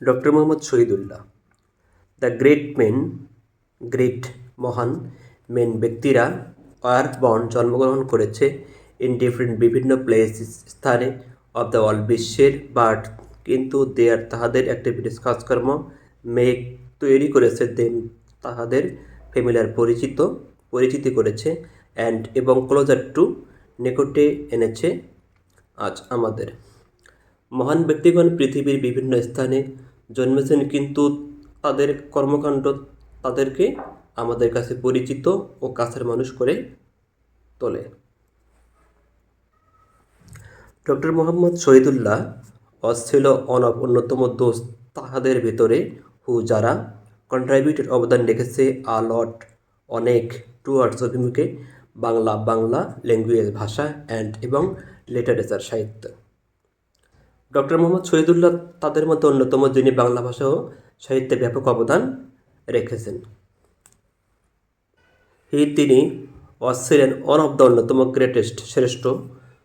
Doctor Muhammad Shahidullah the great men great মহান men ব্যক্তিরা আর বন জন্মগ্রহণ করেছে ইন ডিফারেন্ট বিভিন্ন প্লেস স্থানে অব দ্য ওয়ার্ল্ড বিশ্বের বাট কিন্তু দেয়ার তাহাদের অ্যাক্টিভিটিস কাজকর্ম মেক তৈরি করেছে দেন তাহাদের ফ্যামিলিয়ার পরিচিত পরিচিতি করেছে অ্যান্ড এবং ক্লোজার টু নিকটে এনেছে আজ আমাদের। মহান ব্যক্তিগণ পৃথিবীর বিভিন্ন স্থানে জন্মেছেন কিন্তু তাদের কর্মকাণ্ড তাদেরকে আমাদের কাছে পরিচিত ও কাছের মানুষ করে তোলে। ডক্টর মোহাম্মদ শহীদুল্লাহ অজ ছিল অনব অন্যতম দোষ তাহাদের ভেতরে, হু যারা কন্ট্রিবিউটেড অবদান রেখেছে আ লট অনেক টুয়ার্ডস অভিমুখে বাংলা বাংলা ল্যাঙ্গুয়েজ ভাষা অ্যান্ড এবং লিটারেচার সাহিত্য। ডক্টর মোহাম্মদ শহীদুল্লাহ তাদের মধ্যে অন্যতম, যিনি বাংলা ভাষা ও সাহিত্যে ব্যাপক অবদান রেখেছেন। তিনি ছিলেন ওয়ান অফ দ্য অন্যতম গ্রেটেস্ট শ্রেষ্ঠ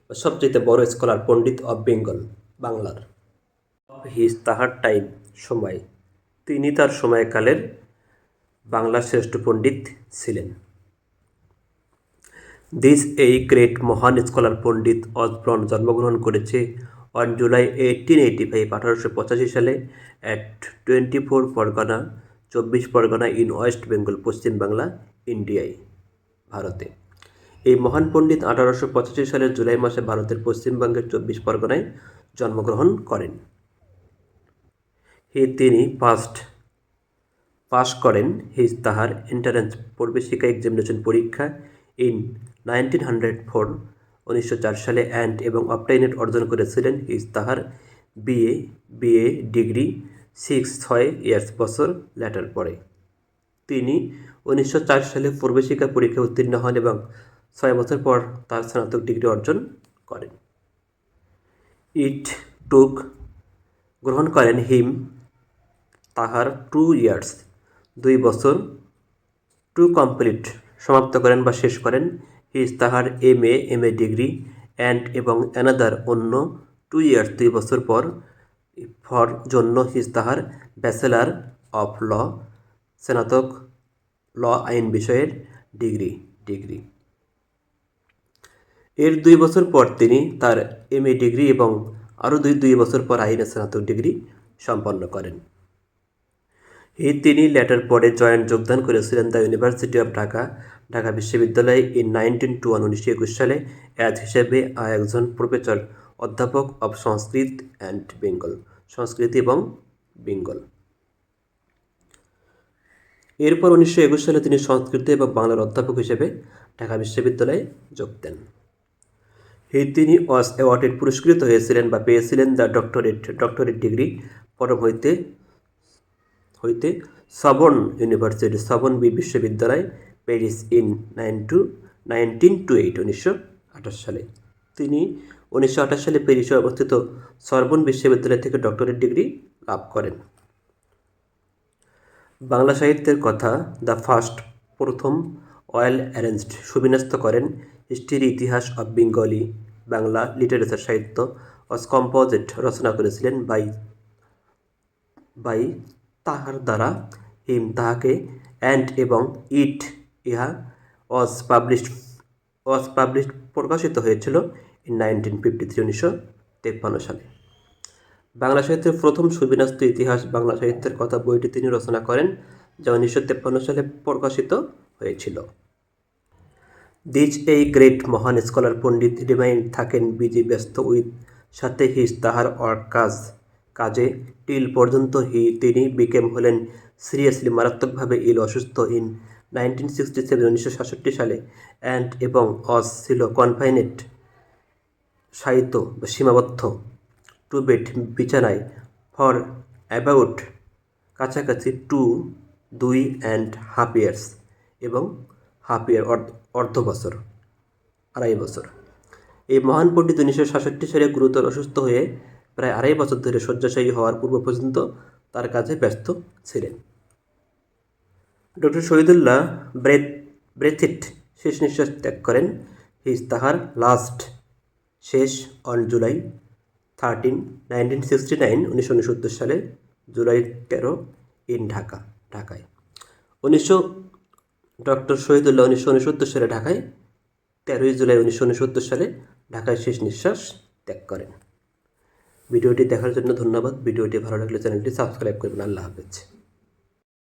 সবচেয়ে বড় স্কলার পণ্ডিত অফ বেঙ্গল বাংলার। হিজ তাহার টাইম সময়, তিনি তার সময়কালের বাংলার শ্রেষ্ঠ পণ্ডিত ছিলেন। দিস এই গ্রেট মহান স্কলার পণ্ডিত অসব্রন জন্মগ্রহণ করেছে on July eighteen eighty five আঠারোশো পঁচাশি সালে অ্যাট টোয়েন্টি ফোর পরগনা, চব্বিশ পরগনা ইন ওয়েস্ট বেঙ্গল পশ্চিম বাংলা ইন্ডিয়ায় ভারতে। এই মহান পণ্ডিত আঠারোশো পঁচাশি সালের জুলাই মাসে ভারতের পশ্চিমবঙ্গের চব্বিশ পরগনায় জন্মগ্রহণ করেন। তিনি ফার্স্ট পাস করেন হিজ তাহার এন্ট্রান্স প্রবেশিকা এক্সামিনেশন পরীক্ষা ইন নাইনটিন হান্ড্রেড ফোর উনিশশো চার সালে অ্যান্ড এবং অপটাইনেট অর্জন করেছিলেন। হিজ তাহার বিএ বিএ ডিগ্রি সিক্স ছয় ইয়ার্স বছর লেটার পরে তিনি উনিশশো চার সালে প্রবেশিকা পরীক্ষায় উত্তীর্ণ হন এবং ছয় বছর পর তার স্নাতক ডিগ্রি অর্জন করেন। ইট টুক গ্রহণ করেন হিম তাহার টু ইয়ার্স। দুই বছর টু কমপ্লিট সমাপ্ত করেন বা শেষ করেন হিজ তাহার M A M A degree, and এবং অ্যানাদার অন্য টু ইয়ার্স, দুই বছর পর ফর জন্য হিজ তাহার ব্যাচেলার অফ ল, স্নাতক ল আইন বিষয়ের ডিগ্রি ডিগ্রি। এর দুই বছর পর তিনি তার এম এ ডিগ্রি এবং আরও দুই দুই বছর পর আইনে স্নাতক ডিগ্রি সম্পন্ন করেন। হি তিনি লেটার পরে জয়েন্ট যোগদান করেছিলেন the university of Dhaka Dhaka বিশ্ববিদ্যালয়ে ইন নাইনটিন টু ওয়ান উনিশশো একুশ সালে। অ্যাজ হিসেবে একজন প্রফেসর, অধ্যাপক অব সংস্কৃত অ্যান্ড বেঙ্গল, সংস্কৃতি এবং বেঙ্গল। এরপর উনিশশো একুশ সালে তিনি সংস্কৃত এবং বাংলার অধ্যাপক হিসেবে ঢাকা বিশ্ববিদ্যালয়ে যোগ দেন। হি তিনি অস অ্যাওয়ার্ডেড পুরস্কৃত হয়েছিলেন বা পেয়েছিলেন দ্য ডক্টরেট ডক্টরেট ডিগ্রি। পরম হইতে হইতে সবন ইউনিভার্সিটি সবন বি বিশ্ববিদ্যালয়, Paris in nine two, nineteen two eight, উনিশশো আঠাশ সালে। তিনি উনিশশো আঠাশ সালে প্যারিসে অবস্থিত সর্বন বিশ্ববিদ্যালয় থেকে ডক্টরেট ডিগ্রি লাভ করেন। বাংলা সাহিত্যের কথা দ্য ফার্স্ট প্রথম অয়েল অ্যারেঞ্জড সুবিন্যস্ত করেন হিস্ট্রির ইতিহাস অব বেঙ্গলি বাংলা লিটারেচার সাহিত্য অস কম্পোজিট রচনা করেছিলেন বাই বাই তাহার দ্বারা হিম তাহাকে অ্যান্ড এবং ইট ইহা অজ পাবলিশড অজ পাবলিশড প্রকাশিত হয়েছিল ইন নাইনটিন ফিফটি থ্রি উনিশশো তেপ্পান্ন সালে। বাংলা সাহিত্যের প্রথম সুবিন্যস্ত ইতিহাস বাংলা সাহিত্যের কথা বইটি তিনি রচনা করেন, যা উনিশশো তেপ্পান্ন সালে প্রকাশিত হয়েছিল। দিজ এই গ্রেট মহান স্কলার পণ্ডিত রিমাইন্ড থাকেন বিজি ব্যস্ত উইথ সাথে হিজ তাহার অর কাজ কাজে টিল পর্যন্ত হি তিনি বিকেম হলেন। সিরিয়াসলি মারাত্মকভাবে ইল অসুস্থ ইন নাইনটিন সিক্সটি সেভেন, উনিশশো সাতষট্টি সালে। অ্যান্ড এবং অস ছিল কনফাইনেট সাহিত্য বা সীমাবদ্ধ। টু বেড বিছানায়, ফর অ্যাবাউট কাছাকাছি টু, দুই অ্যান্ড হাফ ইয়ার্স এবং হাফ ইয়ার অর্ধ বছর, আড়াই বছর। এই মহান পণ্ডিত উনিশশো সাতষট্টি সালে গুরুতর অসুস্থ হয়ে প্রায় আড়াই বছর ধরে শয্যাশায়ী হওয়ার পূর্ব পর্যন্ত তার কাজে ব্যস্ত ছিলেন। ডক্টর শহীদুল্লাহ ব্রেথ, ব্রেথিট শেষ নিঃশ্বাস ত্যাগ করেন। হিজ তাহার লাস্ট শেষ on July thirteen, nineteen sixty nine, উনিশশো উনসত্তর সালে জুলাই তেরো ইন ঢাকা, ঢাকায়। উনিশশো, ডক্টর শহীদুল্লাহ উনিশশো উনসত্তর সালে ঢাকায়, তেরোই জুলাই উনিশশো উনসত্তর সালে ঢাকায় শেষ নিঃশ্বাস ত্যাগ করেন। ভিডিওটি দেখার জন্য ধন্যবাদ। ভিডিওটি ভালো লাগলে চ্যানেলটি সাবস্ক্রাইব করবেন। আল্লাহ হাফেজ।